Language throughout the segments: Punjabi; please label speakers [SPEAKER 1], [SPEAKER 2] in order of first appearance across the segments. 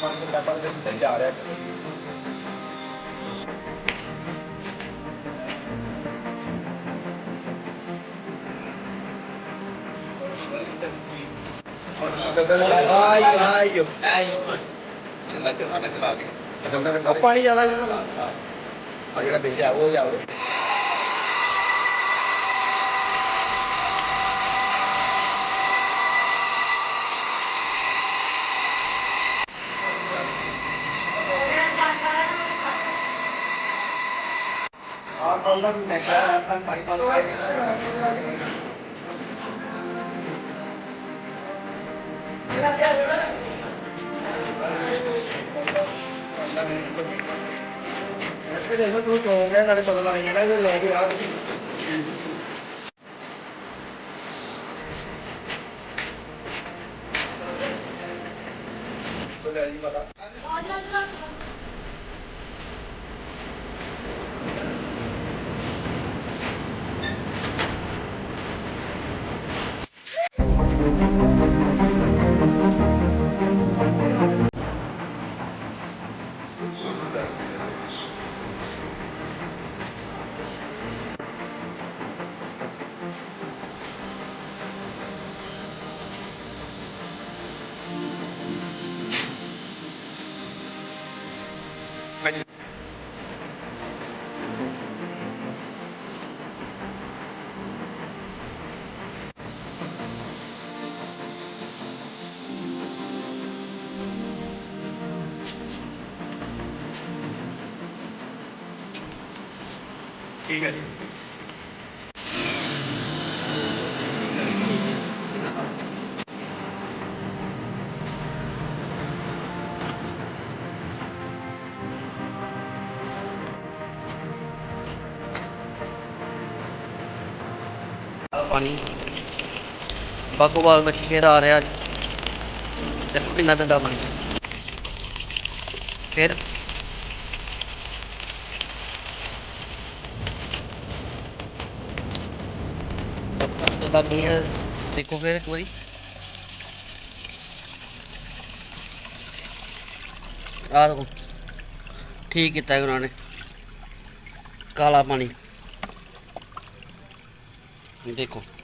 [SPEAKER 1] ਪਾਣੀ ਦੇ ਪਾਣੀ ਦੇ ਸਿੱਧੇ ਜਾ ਰਿਹਾ
[SPEAKER 2] ਆਈ ਆਈ ਪਾਣੀ ਜ਼ਿਆਦਾ
[SPEAKER 1] ਜਿਹੜਾ ਭੇਜਿਆ ਉਹ ਜਾਓ
[SPEAKER 2] ਆ ਕੋਲਾ ਵੀ ਮੈਂ ਕਹਾਂ ਪਾਣੀ ਪਾਣੀ ਇਹ ਦੇਖੋ ਤੂੰ ਤੋਂ ਹੈ ਨਾਲੇ ਪਤਾ ਲੱਗ ਜਾਣਾ ਕਿ ਲੈ ਕੇ ਆ ਲੈ ਜੀ ਪਤਾ
[SPEAKER 1] ਠੀਕ ਹੈ ਜੀ
[SPEAKER 2] ਪਾਣੀ ਬਾਗੋਵਾਲ ਮੱਛੀ ਫੇਰ ਆ ਰਿਹਾ ਦੇਖੋ ਕਿੰਨਾ ਗੰਦਾ ਪਾਣੀ ਫਿਰ ਗੰਦਾ ਪਾਣੀ ਹੈ ਦੇਖੋ ਫਿਰ ਇੱਕ ਵਾਰੀ ਆ ਦੇਖੋ ਠੀਕ ਕੀਤਾ ਹੈ ਉਹਨਾਂ ਨੇ ਕਾਲਾ ਪਾਣੀ ਦੇਖੋ
[SPEAKER 3] ਕੀ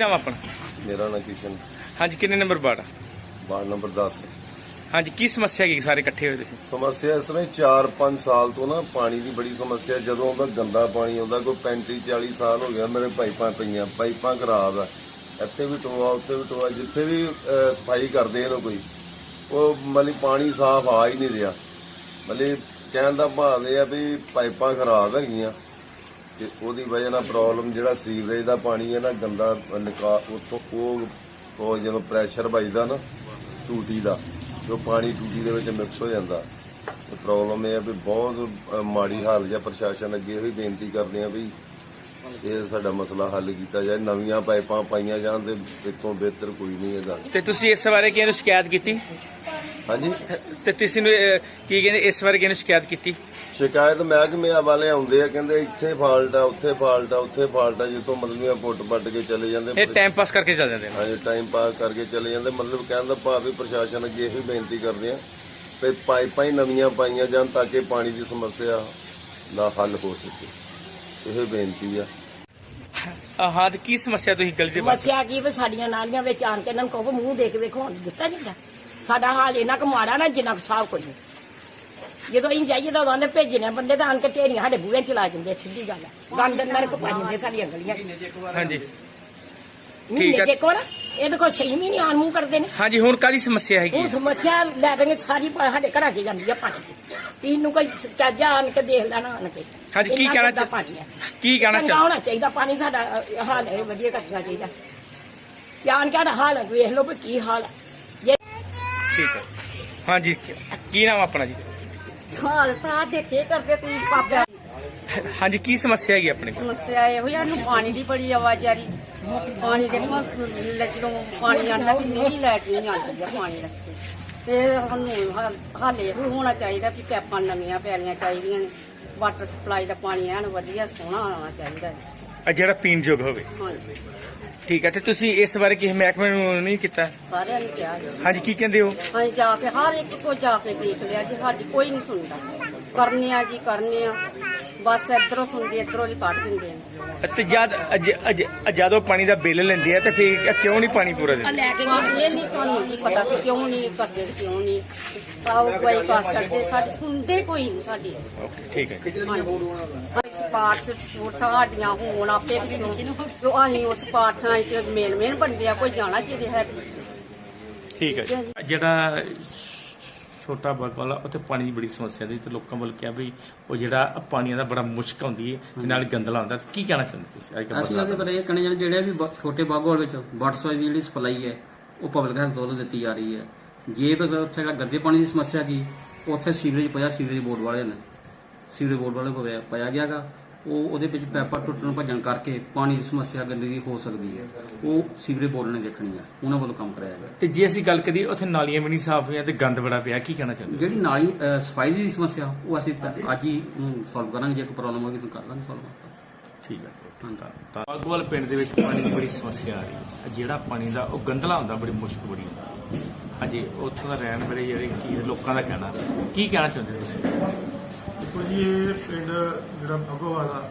[SPEAKER 3] ਨਾਮ ਆਪਣਾ?
[SPEAKER 4] ਮੇਰਾ ਨਾਂ ਕਿਸ਼ਨ।
[SPEAKER 3] ਹਾਂਜੀ ਕਿੰਨੇ ਨੰਬਰ ਵਾਰਡ ਆ?
[SPEAKER 4] ਵਾਰਡ ਨੰਬਰ 10
[SPEAKER 3] ਹਾਂਜੀ ਕੀ ਸਮੱਸਿਆ ਹੈਗੀ ਸਾਰੇ ਇਕੱਠੇ ਹੋਏ ਤੁਸੀਂ?
[SPEAKER 4] ਸਮੱਸਿਆ ਇਸ ਤਰ੍ਹਾਂ 4-5 ਸਾਲ ਤੋਂ ਨਾ ਪਾਣੀ ਦੀ ਬੜੀ ਸਮੱਸਿਆ। ਜਦੋਂ ਆਉਂਦਾ ਗੰਦਾ ਪਾਣੀ ਆਉਂਦਾ ਕੋਈ 35 40 ਸਾਲ ਹੋ ਗਿਆ ਮੇਰੇ ਪਾਈਪਾਂ ਪਈਆਂ ਪਾਈਪਾਂ ਖਰਾਬ ਆ। ਇੱਥੇ ਵੀ ਟੋਆ ਉੱਥੇ ਵੀ ਟੋਆ ਜਿੱਥੇ ਵੀ ਅਹ, ਸਫ਼ਾਈ ਕਰਦੇ ਨੇ ਕੋਈ ਉਹ ਮਤਲਬ ਪਾਣੀ ਸਾਫ਼ ਆ ਹੀ ਨਹੀਂ ਰਿਹਾ। ਮਤਲਬ ਕਹਿਣ ਦਾ ਭਾਵ ਇਹ ਆ ਵੀ ਪਾਈਪਾਂ ਖਰਾਬ ਹੈਗੀਆਂ। ਤੇ ਉਹਦੀ ਵਜ੍ਹਾ ਨਾਲ ਪ੍ਰੋਬਲਮ ਜਿਹੜਾ ਸੀਵਰੇਜ ਦਾ ਪਾਣੀ ਹੈ ਨਾ, ਗੰਦਾ ਨਿਕਾ, ਉੱਥੋਂ ਉਹ ਉਹ ਜਦੋਂ ਪ੍ਰੈਸ਼ਰ ਵੱਜਦਾ ਨਾ, ਟੂਟੀ ਦਾ ਜੋ ਪਾਣੀ ਟੂਟੀ ਦੇ ਵਿੱਚ ਮਿਕਸ ਹੋ ਜਾਂਦਾ। ਤੇ ਪ੍ਰੋਬਲਮ ਇਹ ਹੈ ਵੀ ਬਹੁਤ ਮਾੜੀ ਹਾਲ ਜਾਂ ਪ੍ਰਸ਼ਾਸਨ ਅੱਗੇ ਇਹ ਵੀ ਬੇਨਤੀ ਕਰਦੇ ਆ ਵੀ ਇਹ ਸਾਡਾ ਮਸਲਾ ਹੱਲ ਕੀਤਾ ਜਾਏ। ਨਵੀਆਂ ਪਾਈਪਾਂ ਪਾਈਆਂ ਜਾਣ ਤੇ ਇਸ ਬਿਹਤਰ ਕੋਈ ਨਹੀਂ ਇਹਦਾ
[SPEAKER 3] ਤੇ ਤੁਸੀਂ ਇਸ ਬਾਰੇ ਕਿਹਨੂੰ ਸ਼ਿਕਾਇਤ ਕੀਤੀ?
[SPEAKER 4] ਹਾਂਜੀ।
[SPEAKER 3] ਤੇ ਤੁਸੀਂ ਨੂੰ ਕੀ ਕਹਿੰਦੇ ਇਸ ਬਾਰੇ ਕਿਹਨੂੰ ਸ਼ਿਕਾਇਤ ਕੀਤੀ?
[SPEAKER 4] ਸ਼ਿਕਾਇਤ ਮਹਿਕਮੇ ਵਾਲੇ ਆਉਂਦੇ ਆ ਕਹਿੰਦੇ ਇੱਥੇ ਫਾਲਟ ਆ ਉੱਥੇ ਫਾਲਟ ਆ ਉੱਥੇ ਫਾਲਟ ਆ ਜਿੱਥੋਂ ਮਤਲਬ ਪੁੱਟ ਪੱਟ ਕੇ ਚਲੇ ਜਾਂਦੇ।
[SPEAKER 3] ਇਹ ਟਾਈਮ ਪਾਸ ਕਰਕੇ ਚੱਲ ਜਾਂਦੇ ਨੇ।
[SPEAKER 4] ਹਾਂਜੀ ਟਾਈਮ ਪਾਸ ਕਰਕੇ ਚਲੇ ਜਾਂਦੇ। ਮਤਲਬ ਕਹਿਣ ਦਾ ਭਾਵ ਵੀ ਪ੍ਰਸ਼ਾਸਨ ਅੱਗੇ ਇਹੀ ਬੇਨਤੀ ਕਰਦੇ ਆ ਵੀ ਪਾਈਪਾਂ ਹੀ ਨਵੀਆਂ ਪਾਈਆਂ ਜਾਣ ਤਾਂ ਕਿ ਪਾਣੀ ਦੀ ਸਮੱਸਿਆ ਦਾ ਹੱਲ ਹੋ ਸਕੇ। ਇਹ ਬੇਨਤੀ ਆ।
[SPEAKER 3] ਆਹ, ਕੀ ਸਮੱਸਿਆ ਤੁਸੀਂ ਗਲੀ ਦੇ
[SPEAKER 5] ਮੱਛਿਆ ਕੀ ਵੀ ਸਾਡੀਆਂ ਨਾਲੀਆਂ ਵਿੱਚ ਆਣ ਕੇ ਇਹਨਾਂ ਨੂੰ ਕਹੋ ਮੂੰਹ ਦੇਖ ਵੇਖੋ ਹੁਣ ਦਿੱਤਾ ਜਾਂਦਾ ਸਾਡਾ ਹਾਲ ਇਹਨਾਂ ਕੁ ਮਾੜਾ ਨਾ ਜਿੰਨਾ ਕੁ ਸਾਫ਼ ਕੋਈ ਨਹੀਂ। ਜਦੋਂ ਅਸੀਂ ਜਾਈਏ ਤਾਂ ਉਹਦੇ ਭੇਜਣੇ ਬੰਦੇ ਤਾਂ ਆਣ ਕੇ ਢੇਰੀਆਂ ਸਾਡੇ ਬੂਹੇ 'ਚ ਲਾ ਜਾਂਦੇ ਆ, ਸਿੱਧੀ ਗੱਲ ਹੈ ਗੰਦ ਨਾਲ ਕੋ ਪਾ ਜਾਂਦੇ ਸਾਡੀਆਂ ਗਲੀਆਂ 'ਚ।
[SPEAKER 3] ਹਾਂਜੀ।
[SPEAKER 5] ਮਹੀਨੇ। ਦੇ ਕੋਲ ਇਹਦੇ ਕੋਲ ਛੇ ਮਹੀਨੇ ਆਣ ਮੂੰਹ ਕਰਦੇ ਨੇ।
[SPEAKER 3] ਹਾਂਜੀ ਹੁਣ ਕਾਦੀ ਸਮੱਸਿਆ ਹੈਗੀ
[SPEAKER 5] ਹੁਣ
[SPEAKER 3] ਹੈ?
[SPEAKER 5] ਸਮੱਸਿਆ ਲੈ ਦੇਣਗੇ ਸਾਰੀ ਪਾ- ਸਾਡੇ ਘਰਾਂ 'ਚ ਜਾਂਦੀ ਆ ਪਾਣੀ ਪੀਣ ਨੂੰ ਕੋਈ ਚਾਜਾ ਆਣ ਕੇ ਦੇਖ ਲੈਣਾ ਆਣ ਕੇ।
[SPEAKER 3] ਹਾਂਜੀ, ਕੀ
[SPEAKER 5] ਇੰਨਾ
[SPEAKER 3] ਕਹਿਣਾ
[SPEAKER 5] ਗੰਦਾ
[SPEAKER 3] ਚਾਹ-
[SPEAKER 5] ਪਾਣੀ ਹੈ
[SPEAKER 3] ਕੀ ਕਹਿਣਾ
[SPEAKER 5] ਚੰਗਾ
[SPEAKER 3] ਚਾਹ?
[SPEAKER 5] ਹੋਣਾ ਚਾਹੀਦਾ ਪਾਣੀ ਸਾਡਾ ਅ, ਹਾਲ ਹੈ ਵਧੀਆ ਕਰਨਾ ਚਾਹੀਦਾ। ਜਾਣ ਕੇ ਸਾਡਾ ਹਾਲ ਹੈ, ਵੇਖ ਲਓ ਵੀ ਕੀ ਹਾਲ ਹੈ
[SPEAKER 3] ਠੀਕ ਹੈ ਹਾਂਜੀ ਕੀ ਨਾਮ ਆਪਣਾ ਜੀ?
[SPEAKER 6] ਹਾਲ ਭਰਾ ਦੇਖੇ ਕਰਦੇ ਤੁਸੀਂ ਪਾਪਾ
[SPEAKER 3] ਹਾਂਜੀ ਕੀ ਸਮੱਸਿਆ ਹੈਗੀ ਆਪਣੇ? ਕੋਲ
[SPEAKER 6] ਸਮੱਸਿਆ ਇਹੋ ਹੀ ਆ, ਸਾਨੂੰ ਪਾਣੀ ਦੀ ਬੜੀ ਆਵਾਜ਼ਾਰੀ ਪਾਣੀ ਦੇ ਜਦੋਂ ਪਾਣੀ ਆਉਂਦਾ ਵੀ ਨਹੀਂ ਲਾਈਟ ਨਹੀਂ ਆਉਂਦੀ ਆ ਪਾਣੀ ਰਸਤੇ ਤੇ ਸਾਨੂੰ ਹ- ਹਾਲੇ ਹੋਣਾ ਚਾਹੀਦਾ ਵੀ ਪੈਪਾਂ ਨਵੀਆਂ ਪੈਣੀਆਂ ਚਾਹੀਦੀਆਂ ਨੇ। ਵਾਟਰ ਸਪਲਾਈ ਦਾ ਪਾਣੀ ਐਨ ਵਧੀਆ ਸੋਹਣਾ ਆਉਣਾ ਚਾਹੀਦਾ ਹੈ।
[SPEAKER 3] ਆ ਜਿਹੜਾ ਪੀਣ ਯੋਗ ਹੋਵੇ।
[SPEAKER 6] ਹਾਂਜੀ।
[SPEAKER 3] ਠੀਕ ਹੈ ਤੇ ਤੁਸੀਂ ਇਸ ਬਾਰੇ ਕਿਸੇ ਮਹਿਕਮੇ ਨੂੰ ਨਹੀਂ ਕੀਤਾ?
[SPEAKER 6] ਸਾਰਿਆਂ ਨੂੰ ਕਿਹਾ ਜੀ।
[SPEAKER 3] ਹਾਂਜੀ ਕੀ ਕਹਿੰਦੇ ਹੋ?
[SPEAKER 6] ਅਸੀਂ ਜਾ ਕੇ ਹਰ ਇੱਕ ਕੋ ਜਾ ਕੇ ਦੇਖ ਲਿਆ ਜੀ ਸਾਡੀ ਕੋਈ ਨਹੀਂ ਸੁਣਦਾ। ਕਰਨੇ ਆ ਜੀ ਕਰਨੇ ਆ। ਬਸ ਇਧਰੋਂ ਸੁਣਦੇ ਇਧਰੋਂ ਜੀ ਕੱਢ ਦਿੰਦੇ ਨੇ
[SPEAKER 3] ਤੇ ਜਦ ਅਜ- ਅਜ- ਜਦੋਂ ਪਾਣੀ ਦਾ ਬਿੱਲ ਲੈਂਦੇ ਆ ਤੇ ਫਿਰ ਕਿਉਂ ਨਹੀਂ ਪਾਣੀ ਪੂਰਾ ਦਿੰਦੇ?
[SPEAKER 5] ਲੈ ਕੇ
[SPEAKER 6] ਇਹ ਨਹੀਂ ਸਾਨੂੰ ਨਹੀਂ ਪਤਾ ਕਿ ਕਿਉਂ ਨਹੀਂ ਕਰਦੇ ਕਿਉਂ ਨਹੀਂ। ਆਓ ਕੋਈ ਕਰ ਸਕਦੇ ਸਾਡੀ ਸੁਣਦੇ ਕੋਈ ਨਹੀਂ ਸਾਡੀ।
[SPEAKER 3] ਓਕੇ ਠੀਕ ਹੈ
[SPEAKER 6] ਹਾਂਜੀ। ਸਪਾਰਟ ਸਪੋਰਟ ਸਾਡੀਆਂ ਹੋਣ ਆਪੇ ਵਿੱਚੋਂ। ਜੋ ਅਸੀਂ ਉਸ ਪਾਠਾਂ ਵਿੱਚ ਮੇਨ ਮੇਨ ਬੰਦੇ ਆ ਕੋਈ ਜਾਣਾ ਚਾਹੀਦਾ ਹੈ
[SPEAKER 3] ਠੀਕ ਹੈ। ਜੀ। ਜਿਹੜਾ ਛੋਟਾ ਬਗ ਵਾਲਾ ਉੱਥੇ ਪਾਣੀ ਦੀ ਬੜੀ ਸਮੱਸਿਆ ਦੀ ਤੇ ਲੋਕਾਂ ਵੱਲ ਕਿਹਾ ਵੀ ਉਹ ਜਿਹੜਾ ਪਾਣੀ ਦਾ ਬੜਾ ਮੁਸ਼ਕ ਆਉਂਦੀ ਹੈ ਤੇ ਨਾਲ ਗੰਦਲਾ ਹੁੰਦਾ ਤੇ ਕੀ ਕਹਿਣਾ ਚਾਹੁੰਦੇ ਤੁਸੀਂ? ਅੱਜ ਕੱਲ੍ਹ
[SPEAKER 7] ਅਸੀਂ ਉਹਦੇ ਬਾਰੇ ਇਹ ਕਹਿਣਾ ਚਾਹੁੰਦੇ ਜਿਹੜੇ ਵੀ ਬ- ਛੋਟੇ ਬਾਗੋਲ ਵਿੱਚ ਵਾਟਰ ਦੀ ਜਿਹੜੀ ਸਪਲਾਈ ਹੈ ਉਹ ਪਬਲਿਕ ਹੈਲਥ ਵੱਲੋਂ ਦਿੱਤੀ ਜਾ ਰਹੀ ਹੈ। ਜੇ ਬ- ਉੱਥੇ ਜਿਹੜਾ ਗੰਦੇ ਪਾਣੀ ਦੀ ਸਮੱਸਿਆ ਕੀ ਉੱਥੇ ਸੀਵਰੇਜ ਪਿਆ ਸੀਵਰੇਜ ਬੋਰਡ ਵਾਲੇ ਨੇ। ਸੀਵਰੇਜ ਬੋਰਡ ਵਾਲੇ ਕੋਲ ਪਾਇਆ ਗਿਆਗਾ। ਉਹ ਉਹਦੇ ਵਿੱਚ ਪੈਪਾ ਟੁੱਟਣ ਭੱਜਣ ਕਰਕੇ ਪਾਣੀ ਦੀ ਸਮੱਸਿਆ ਗੰਦਗੀ ਹੋ ਸਕਦੀ ਹੈ। ਉਹ ਸੀਵਰੇਜ ਬੋਰਡ ਨੇ ਦੇਖਣੀ ਹੈ ਉਹਨਾਂ ਵੱਲੋਂ ਕੰਮ ਕਰਾਇਆ ਗਿਆ।
[SPEAKER 3] ਤੇ ਜੇ ਅਸੀਂ ਗੱਲ ਕਰੀਏ ਉੱਥੇ ਨਾਲੀਆਂ ਵੀ ਨਹੀਂ ਸਾਫ਼ ਹੋਈਆਂ ਤੇ ਗੰਦ ਬੜਾ ਪਿਆ ਕੀ ਕਹਿਣਾ ਚਾਹੁੰਦੇ
[SPEAKER 7] ਜਿਹੜੀ ਨਾਲੀ ਸਫ਼ਾਈ ਦੀ ਸਮੱਸਿਆ ਉਹ ਅਸੀਂ ਤਾਂ ਅੱਜ ਹੀ ਸੋਲਵ ਕਰਾਂਗੇ। ਜੇ ਕੋਈ ਪ੍ਰੋਬਲਮ ਹੋਗੀ ਤਾਂ ਕਰ ਦਾਂਗੇ ਸੋਲਵ
[SPEAKER 3] ਠੀਕ ਹੈ ਤਾਂ ਬਾਗਵਾਲ ਪਿੰਡ ਦੇ ਵਿੱਚ ਪਾਣੀ ਦੀ ਬੜੀ ਸਮੱਸਿਆ ਆ ਰਹੀ ਹੈ। ਜਿਹੜਾ ਪਾਣੀ ਦਾ ਉਹ ਗੰਦਲਾ ਹੁੰਦਾ ਬੜੀ ਮੁਸ਼ਕ ਬੜੀ ਹੁੰਦਾ। ਹਾਂਜੀ ਉੱਥੋਂ ਦਾ ਰਹਿਣ ਵਾਲੇ ਜਿਹੜੇ ਕੀ ਲੋਕਾਂ ਦਾ ਕਹਿਣਾ? ਕੀ ਕਹਿਣਾ ਚਾਹੁੰਦੇ ਤੁਸੀਂ?
[SPEAKER 8] ਦੇਖੋ ਜੀ ਇਹ ਪਿੰਡ ਜਿਹੜਾ ਭਗਵਾਲ ਆ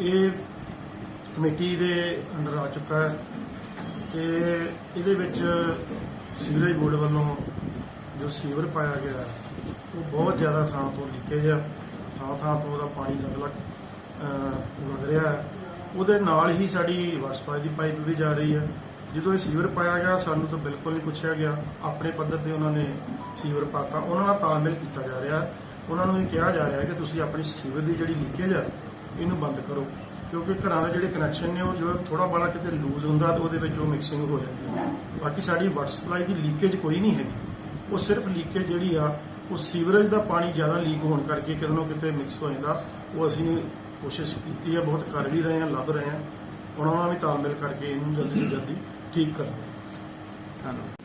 [SPEAKER 8] ਇਹ ਕਮੇਟੀ ਦੇ ਅੰਡਰ ਆ ਚੁੱਕਾ ਹੈ ਤੇ ਇਹਦੇ ਵਿੱਚ ਸੀਵਰੇਜ ਬੋਰਡ ਵੱਲੋਂ ਜੋ ਸੀਵਰ ਪਾਇਆ ਗਿਆ ਉਹ ਬਹੁਤ ਜ਼ਿਆਦਾ ਥਾਂ ਤੋਂ ਲੀਕੇਜ ਆ ਥਾਂ ਥਾਂ ਤੋਂ ਉਹਦਾ ਪਾਣੀ ਲੱਗ ਲੱਗ ਅਹ, ਵਗ ਰਿਹਾ ਹੈ। ਉਹਦੇ ਨਾਲ ਹੀ ਸਾਡੀ ਵਾਟਰ ਸਪਲਾਈ ਦੀ ਪਾਈਪ ਵੀ ਜਾ ਰਹੀ ਹੈ। ਜਦੋਂ ਇਹ ਸੀਵਰ ਪਾਇਆ ਗਿਆ ਸਾਨੂੰ ਤਾਂ ਬਿਲਕੁਲ ਨਹੀਂ ਪੁੱਛਿਆ ਗਿਆ। ਆਪਣੇ ਪੱਧਰ ਤੇ ਉਹਨਾਂ ਨੇ ਸੀਵਰ ਪਾਤਾ ਉਹਨਾਂ ਨਾਲ ਤਾਲਮੇਲ ਕੀਤਾ ਜਾ ਰਿਹਾ ਉਹਨਾਂ ਨੂੰ ਇਹ ਕਿਹਾ ਜਾ ਰਿਹਾ ਹੈ ਕਿ ਤੁਸੀਂ ਆਪਣੀ ਸੀਵਰ ਦੀ ਜਿਹੜੀ ਲੀਕੇਜ ਆ, ਇਹਨੂੰ ਬੰਦ ਕਰੋ। ਕਿਉਂਕਿ ਘਰਾਂ ਦੇ ਜਿਹੜੇ ਕਨੈਕਸ਼ਨ ਨੇ, ਉਹ ਜਦੋਂ ਥੋੜਾ ਬੜਾ ਕਿਤੇ ਲੂਜ਼ ਹੁੰਦਾ, ਤਾਂ ਉਹਦੇ ਵਿੱਚ ਉਹ ਮਿਕਸਿੰਗ ਹੋ ਜਾਂਦੀ ਹੈ। ਬਾਕੀ ਸਾਡੀ ਵਾਟਰ ਸਪਲਾਈ ਦੀ ਲੀਕੇਜ ਕੋਈ ਨਹੀਂ ਹੈਗੀ। ਉਹ ਸਿਰਫ ਲੀਕੇਜ ਜਿਹੜੀ ਆ, ਉਹ ਸੀਵਰੇਜ ਦਾ ਪਾਣੀ ਜ਼ਿਆਦਾ ਲੀਕ ਹੋਣ ਕਰਕੇ ਕਿਤੇ ਨਾ ਕਿਤੇ ਮਿਕਸ ਹੋ ਜਾਂਦਾ। ਉਹ ਅਸੀਂ ਕੋਸ਼ਿਸ਼ ਕੀਤੀ ਹੈ, ਬਹੁਤ ਕਰ ਵੀ ਰਹੇ ਹਾਂ, ਲੱਭ ਰਹੇ ਹਾਂ। ਉਹਨਾਂ ਨਾਲ ਵੀ ਤਾਲਮੇਲ ਕਰਕੇ ਇਹਨੂੰ ਜਲਦੀ ਤੋਂ ਜਲਦੀ ਠੀਕ ਕਰਦੇ
[SPEAKER 3] ਧੰਨਵਾਦ।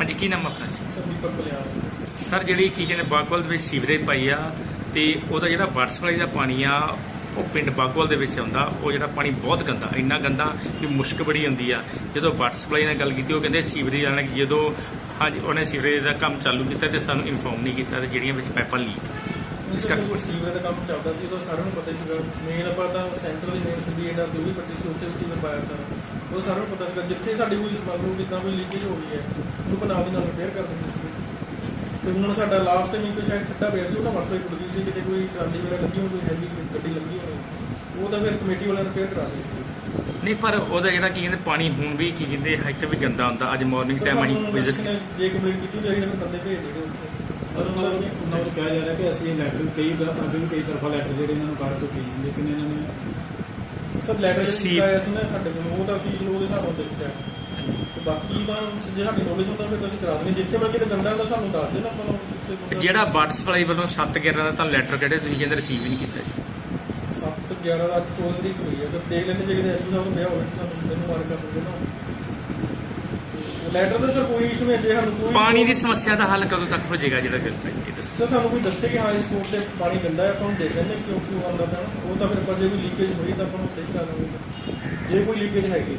[SPEAKER 3] ਹਾਂਜੀ ਕੀ ਨਾਮ ਆਪਣਾ ਜੀ
[SPEAKER 8] ਸੰਦੀਪਕ ਬਲਿਆਰ
[SPEAKER 3] ਸਰ ਜਿਹੜੀ ਕੀ ਕਹਿੰਦੇ ਬਾਗਵਾਲ ਦੇ ਵਿੱਚ ਸੀਵਰੇਜ ਪਾਈ ਆ ਤੇ ਉਹਦਾ ਜਿਹੜਾ ਵਾਟਰ ਸਪਲਾਈ ਦਾ ਪਾਣੀ ਆ ਉਹ ਪਿੰਡ ਬਾਗਵਾਲ ਦੇ ਵਿੱਚ ਆਉਂਦਾ ਉਹ ਜਿਹੜਾ ਪਾਣੀ ਬਹੁਤ ਗੰਦਾ ਇੰਨਾ ਗੰਦਾ ਕਿ ਮੁਸ਼ਕ ਬੜੀ ਆਉਂਦੀ ਆ। ਜਦੋਂ ਵਾਟਰ ਸਪਲਾਈ ਨਾਲ ਗੱਲ ਕੀਤੀ ਉਹ ਕਹਿੰਦੇ ਸੀਵਰੇਜ ਵਾਲਿਆਂ ਨੇ ਜਦੋਂ ਹਾਂਜੀ ਉਹਨੇ ਸੀਵਰੇਜ ਦਾ ਕੰਮ ਚਾਲੂ ਕੀਤਾ ਤੇ ਸਾਨੂੰ ਇਨਫੋਰਮ ਨਹੀਂ ਕੀਤਾ ਤੇ ਜਿਹੜੀਆਂ ਵਿੱਚ ਪਾਈਪਾਂ ਲੀਕ ਇਸ ਕਰਕੇ
[SPEAKER 9] ਸੀਵਰ ਦਾ ਕੰਮ ਚੱਲਦਾ ਸੀ ਉਦੋਂ ਸਾਰਿਆਂ ਨੂੰ ਪਤਾ ਸੀਗਾ। ਮੇਨ ਆਪਾਂ ਤਾਂ ਸੈਂਟਰ ਦੀ ਮੇਨ ਇਹਨਾਂ ਦੀ ਵੀ ਪੱਟੀ ਸੀ ਉੱਥੇ ਵੀ ਸੀਵਰ ਪਾਇਆ ਸਾਰਾ। ਉਹ ਸਾਰਿਆਂ ਨੂੰ ਪਤਾ ਸੀਗਾ ਜਿੱਥੇ ਸਾਡੀ ਕੋਈ ਮੰਨ ਲਓ ਕਿੱਦਾਂ ਕੋਈ ਲੀਕੇਜ ਹੋ ਗਈ ਹੈ ਉਹ ਨਾਲ ਦੀ ਨਾਲ ਰਿਪੇਅਰ ਕਰ ਦਿੰਦੇ ਸੀ ਤੇ ਹੁਣ ਸਾਡਾ ਲਾਸਟ ਟਾਈਮ ਇੱਕ ਸ਼ਾਇਦ ਖੱਡਾ ਪਿਆ ਸੀ ਉਹਦਾ ਮਸਲਾ ਹੀ ਟੁੱਟ ਗਈ ਸੀ ਕਿਤੇ ਕੋਈ ਟਰਾਲੀ ਵਗੈਰਾ ਲੱਗੀ ਹੋਈ ਕੋਈ ਹੈਵੀ ਗੱਡੀ ਲੱਗੀ ਹੋਈ ਉਹ ਤਾਂ ਫਿਰ ਕਮੇਟੀ ਵਾਲਿਆਂ ਨੇ ਰਿਪੇਅਰ ਕਰਾ ਦਿੱਤੀ
[SPEAKER 3] ਨਹੀਂ ਪਰ ਉਹਦਾ ਜਿਹੜਾ ਕੀ ਕਹਿੰਦੇ ਪਾਣੀ ਹੁਣ ਵੀ ਕੀ ਕਹਿੰਦੇ ਇੱਥੇ ਵੀ ਗੰਦਾ ਹੁੰਦਾ ਅੱਜ ਮਾਰਨਿੰਗ ਟਾਈਮ ਅਸੀਂ
[SPEAKER 9] ਸਾਨੂੰ
[SPEAKER 3] ਵਿਜ਼ਿਟ
[SPEAKER 9] ਜੇ ਕੰਪਲੀਟ ਕੀਤੀ ਤਾਂ ਫਿਰ ਬੰਦੇ ਭੇਜ ਦੇਗੇ ਉੱਥੇ।
[SPEAKER 10] ਸਰ ਉਹਨਾਂ ਦਾ ਉਹਨਾਂ ਨੂੰ ਕਿਹਾ ਜਾ ਰਿਹਾ ਕਿ ਅਸੀਂ ਲੈਟਰ ਕਈ ਦ- ਅੱਗੇ ਵੀ ਕਈ ਤਰਫਾ ਲੈਟਰ ਜਿਹੜੇ ਇਹਨਾਂ ਨੂੰ ਕੱਢ ਚੁੱਕੇ ਹਾਂ ਲੇਕਿਨ ਇਹਨਾਂ ਨੇ
[SPEAKER 9] ਸਰ ਲੈਟਰ
[SPEAKER 3] ਸੀ-
[SPEAKER 9] ਆਇਆ ਸੀ ਨਾ ਸਾਡੇ ਕੋਲ। ਉਹ ਤਾਂ ਅਸੀਂ ਉਹਦੇ ਹਿਸਾਬ ਨਾਲ ਦੇਖਿਆ ਤੇ ਬਾਕੀ ਤਾਂ ਜੇ ਸਾਡੀ ਨੌਲੇਜ ਹੁੰਦਾ ਫਿਰ ਅਸੀਂ ਕਰਾ ਦਿੰਦੇ। ਜਿੱਥੇ ਕਿਤੇ ਗੰਦਾ ਹੁੰਦਾ ਸਾਨੂੰ ਦੱਸ ਦੇ ਨਾ। ਆਪਾਂ ਨੂੰ
[SPEAKER 3] ਜਿਹੜਾ ਵਾਟਰ ਸਪਲਾਈ ਵੱਲੋਂ 7 11 ਦਾ ਤਾਂ ਲੈਟਰ ਕੱਢੇ ਤੁਸੀਂ ਕਹਿੰਦੇ ਰਿਸੀਵ ਨਹੀਂ ਕੀਤਾ ਜੀ?
[SPEAKER 9] ਸੱਤ 11 ਦਾ ਅੱਜ 14 ਤਰੀਕ ਹੋਈ ਹੈ ਸਰ ਦੇਖ ਲੈਂਦੇ ਜੇ ਕਿਤੇ ਐਸਪੀ ਸਾਹਿਬ ਨੂੰ ਪਿਆ ਹੋਵੇ ਤਾਂ ਮੈਨੂੰ ਮਾਰ ਕਰ ਦਿੰਦੇ ਨਾ। ਲੈਟਰ ਦਾ ਸਰ ਕੋਈ ਇਸ਼ੂ ਨਹੀਂ ਹੈ, ਜੇ ਸਾਨੂੰ ਕੋਈ
[SPEAKER 3] ਪਾਣੀ ਦੀ ਸਮੱਸਿਆ ਦਾ ਹੱਲ ਕਦੋਂ ਤੱਕ ਹੋ ਜਾਏਗਾ ਜਿਹੜਾ ਗੱਲ ਹੈ ਇਹ ਦੱਸੋ?
[SPEAKER 9] ਸਰ ਸਾਨੂੰ ਕੋਈ ਦੱਸੇ ਕਿ ਹਾਂ ਇਸ ਕੋਰਟ ਤੇ ਪਾਣੀ ਗੰਦਾ ਹੈ ਆਪਾਂ ਨੂੰ ਦੇਖ ਲੈਂਦੇ ਕਿਉਂ ਕਿਉਂ ਆਉਂਦਾ ਨਾ। ਉਹ ਤਾਂ ਫਿਰ ਜੇ ਕੋਈ ਲੀਕੇਜ ਹੋਈ ਤਾਂ ਆਪਾਂ ਨੂੰ ਸਹੀ ਕਰਾ ਦਾਂਗੇ ਜੇ ਕੋਈ ਲੀਕੇਜ ਹੈਗੀ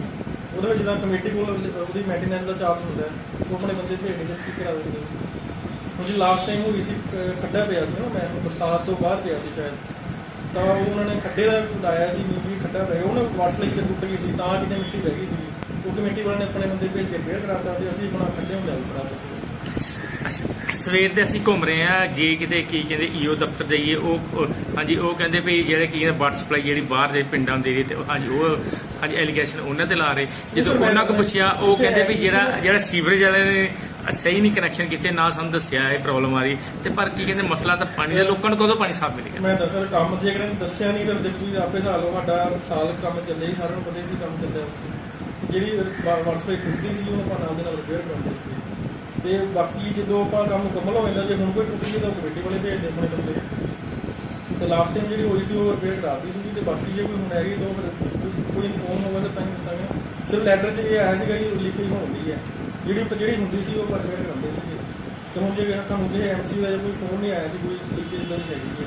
[SPEAKER 9] ਉਹਦੇ ਵਿੱਚ ਜਿੱਦਾਂ ਕਮੇਟੀ ਕੋਲ ਉਹਦੀ ਮੇਨਟੇਨੈਂਸ ਦਾ ਚਾਰਜ ਹੁੰਦਾ ਹੈ। ਉਹ ਆਪਣੇ ਬੰਦੇ ਭੇਜ ਕੇ ਠੀਕ ਕਰਾ ਦਿੰਦੇ ਹੁਣ ਜੀ ਲਾਸਟ ਟਾਈਮ ਹੋਈ ਸੀ ਖੱਡਾ ਪਿਆ ਸੀ ਨਾ ਮੈਂ ਬਰਸਾਤ ਤੋਂ ਬਾਅਦ ਪਿਆ ਸੀ ਸ਼ਾਇਦ। ਤਾਂ ਉਹ ਉਹਨਾਂ ਨੇ ਖੱਡੇ ਦਾ ਲਾਇਆ ਸੀ ਖੱਡਾ ਪੈ ਗਿਆ ਉਹਨੇ ਵਾਟਰ ਲਾਈਨ ਤੇ ਟੁੱਟ ਗਈ ਸੀ ਤਾਂ ਕਿਤੇ ਮਿੱਟੀ ਪੈ ਗਈ ਸੀ। ਉਹ ਕਮੇਟੀ ਵਾਲਿਆਂ ਨੇ ਆਪਣੇ ਬੰਦੇ ਭੇਜ ਕੇ ਰਿਪੇਅਰ ਕਰਾਤਾ ਤੇ ਅਸੀਂ ਆਪਣਾ ਖੱਡੇ ਨੂੰ ਲਿਆ ਕਰਾਤਾ ਸੀ।
[SPEAKER 3] ਸਵੇਰ ਦੇ ਅਸੀਂ ਘੁੰਮ ਰਹੇ ਆ ਜੇ ਕਿਤੇ ਕੀ ਕਹਿੰਦੇ ਈਓ ਦਫ਼ਤਰ ਜਾਈਏ ਉਹ ਹਾਂਜੀ ਉਹ ਕਹਿੰਦੇ ਵੀ ਜਿਹੜੇ ਕੀ ਕਹਿੰਦੇ ਵਾਟਰ ਸਪਲਾਈ ਜਿਹੜੀ ਬਾਹਰ ਦੇ ਪਿੰਡਾਂ ਦੇ ਰਹੀ ਤੇ ਹਾਂਜੀ ਉਹ ਹਾਂਜੀ ਐਲੀਗੇਸ਼ਨ ਉਹਨਾਂ ਤੇ ਲਾ ਰਹੇ। ਜਦੋਂ ਉਹਨਾਂ ਕੋ ਪੁੱਛਿਆ ਉਹ ਕਹਿੰਦੇ ਵੀ ਜਿਹੜਾ ਜਿਹੜਾ ਸੀਵਰੇਜ ਵਾਲੇ ਨੇ ਸਹੀ ਨਹੀਂ ਕਨੈਕਸ਼ਨ ਕੀਤੇ, ਨਾ ਸਾਨੂੰ ਦੱਸਿਆ ਇਹ ਪ੍ਰੋਬਲਮ ਆ ਰਹੀ। ਤੇ ਪਰ ਕੀ ਕਹਿੰਦੇ, ਮਸਲਾ ਤਾਂ ਪਾਣੀ ਦਾ ਲੋਕਾਂ ਨੂੰ ਕਦੋਂ ਪਾਣੀ ਸਾਫ਼ ਮਿਲੇਗਾ
[SPEAKER 9] ਮੈਂ ਦੱਸ ਰਿਹਾ ਕੰਮ ਜੇ ਕਿਹਨੇ ਦੱਸਿਆ ਨਹੀਂ ਤਾਂ ਦੇਖੋ ਤੁਸੀਂ ਆਪੇ ਹਿਸਾਬ ਲਓ ਸਾਡਾ ਸਾਲ ਕੰਮ ਚੱਲਿਆ ਹੀ ਸਾਰਿਆਂ ਨੂੰ ਪਤਾ ਹੀ ਸੀ ਕੰਮ ਚੱਲਿਆ ਜਿਹੜੀ ਵਰਸਪੇ ਟੁੱਟਦੀ ਸੀ ਉਹਨੂੰ ਆਪਾਂ ਨਾਲ ਦੇ ਨਾਲ ਰਿਪੇਅਰ ਕਰਦੇ ਸੀ। ਤੇ ਬਾਕੀ ਜਦੋਂ ਆਪਾਂ ਕੰਮ ਮੁਕੰਮਲ ਹੋ ਜਾਂਦਾ, ਜੇ ਹੁਣ ਕੋਈ ਟੁੱਟ ਗਈ ਤਾਂ ਕਮੇਟੀ ਵਾਲੇ ਭੇਜਦੇ ਆਪਣੇ ਬੰਦੇ। ਤੇ ਲਾਸਟ ਟਾਈਮ ਜਿਹੜੀ ਹੋਈ ਸੀ, ਉਹ ਰਿਪੇਅਰ ਕਰਾਤੀ ਸੀ ਤੇ ਬਾਕੀ ਜੇ ਕੋਈ ਹੁਣ ਹੈਗੀ ਤਾਂ ਉਹ ਫਿਰ ਕੋਈ- ਕੋਈ ਇਨਫੋਰਮ ਹੋਵੇ ਤਾਂ ਤਾਂ ਹੀ ਦੱਸਾਂਗੇ। ਸਿਰਫ ਲੈਟਰ 'ਚ ਇਹ ਆਇਆ ਸੀਗਾ ਕਿ ਲੀਕੇਜ ਹੁੰਦੀ ਹੈ। ਜਿਹੜੀ ਜਿਹੜੀ ਹੁੰਦੀ ਸੀ ਉਹ ਰਿਪੇਅਰ ਕਰਾਉਂਦੇ ਸੀਗੇ। ਤੇ ਹੁਣ ਜੇ ਤੁਹਾਨੂੰ ਜੇ ਐਮਸੀ ਦਾ ਜੇ ਕੋਈ ਫੋਨ ਨਹੀਂ ਆਇਆ ਸੀ ਕੋਈ ਲੀਕੇਜ ਦਾ ਨਹੀਂ ਹੈਗੀ ਸੀ।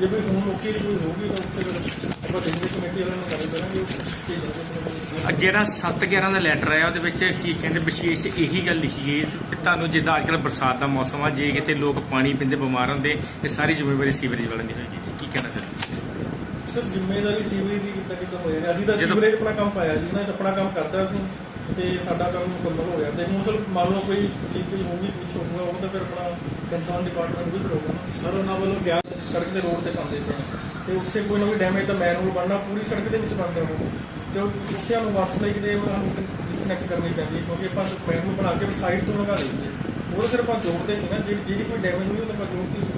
[SPEAKER 9] ਜੇ ਕੋਈ ਫੋਨ ਓਕੇ ਦੀ ਕੋਈ ਹੋਊਗੀ ਤਾਂ ਉੱਥੇ ਫਿਰ ਆਪਾਂ ਦੇਖਦੇ ਕਮੇਟੀ ਵਾਲਿਆਂ ਨੂੰ ਗੱਲ ਕਰਾਂਗੇ ਉਹ ਭੇਜਣਗੇ
[SPEAKER 3] ਆ ਜਿਹੜਾ 7/11 ਦਾ ਲੈਟਰ ਆਇਆ ਉਹਦੇ ਵਿੱਚ ਕੀ ਕਹਿੰਦੇ ਵਿਸ਼ੇਸ਼ ਇਹੀ ਗੱਲ ਲਿਖੀ ਗਈ ਕਿ ਤੁਹਾਨੂੰ ਜਿੱਦਾਂ ਅੱਜਕੱਲ ਬਰਸਾਤ ਦਾ ਮੌਸਮ ਆ ਜੇ ਕਿਤੇ ਲੋਕ ਪਾਣੀ ਪੀਂਦੇ ਬਿਮਾਰ ਹੁੰਦੇ ਇਹ ਸਾਰੀ ਜ਼ਿੰਮੇਵਾਰੀ ਸੀਵਰੇਜ ਵਾਲਿਆਂ ਦੀ ਹੋਏਗੀ। ਕੀ ਕਹਿਣਾ ਚਾਹੁੰਦੇ
[SPEAKER 9] ਸਰ ਜ਼ਿੰਮੇਵਾਰੀ ਸੀਵਰੇਜ ਦੀ ਕਿੱਦਾਂ ਕਿੱਦਾਂ ਹੋ ਅਸੀਂ ਤਾਂ ਸੀਵਰੇਜ ਆਪਣਾ ਕੰਮ ਪਾਇਆ ਜੀ ਨਾ ਆਪਣਾ ਕੰਮ ਕਰਦਾ ਸੀ। ਤੇ ਸਾਡਾ ਕੰਮ ਮੁਕੰਮਲ ਹੋ ਗਿਆ। ਤੇ ਹੁਣ ਚਲ ਮੰਨ ਲਓ ਕੋਈ ਲੀਕੇਜ ਹੋਊਗੀ ਕੁਝ ਹੋਊਗਾ ਉਹ ਤਾਂ ਫਿਰ ਆਪਣਾ ਕੰਸਰਨ ਡਿਪਾਰਟਮੈਂਟ ਵੀ ਕਰੂਗਾ ਨਾ।
[SPEAKER 10] ਸਰ ਉਹਨਾਂ ਵੱਲੋਂ ਕਿਹਾ
[SPEAKER 9] ਸੜਕ ਦੇ ਰੋਡ ਤੇ ਪਾਉਂਦੇ ਪਏ। ਤੇ ਉੱਥੇ ਕੋਈ ਨਾ ਕੋਈ ਡੈਮੇਜ ਤਾਂ ਮੈਨੂਅਲ ਬਣਨਾ ਪੂਰੀ ਸੜਕ ਦੇ ਵਿੱਚ ਬਣਦਾ ਉਹ। ਤੇ ਉਹ ਉੱਥੇ ਸਾਨੂੰ ਵਾਟਰ ਸਪਲਾਈ ਕਿਤੇ ਸਾਨੂੰ ਡਿਸਕਨੈਕਟ ਕਰਨੀ ਪੈਂਦੀ ਹੈ ਕਿਉਂਕਿ ਆਪਾਂ ਮੈਨੂਅਲ ਬਣਾ ਕੇ ਸਾਈਡ ਤੋਂ ਲਗਾ ਲਈਏ ਉਹ ਸਿਰਫ ਆਪਾਂ ਜੋੜਦੇ ਸੀ ਨਾ ਜਿਹੜੀ ਜਿਹੜੀ ਕੋਈ ਡੈਮੇਜ ਹੋਈ ਉਹ ਤਾਂ ਆਪਾਂ ਜੋੜਦੇ ਸੀ।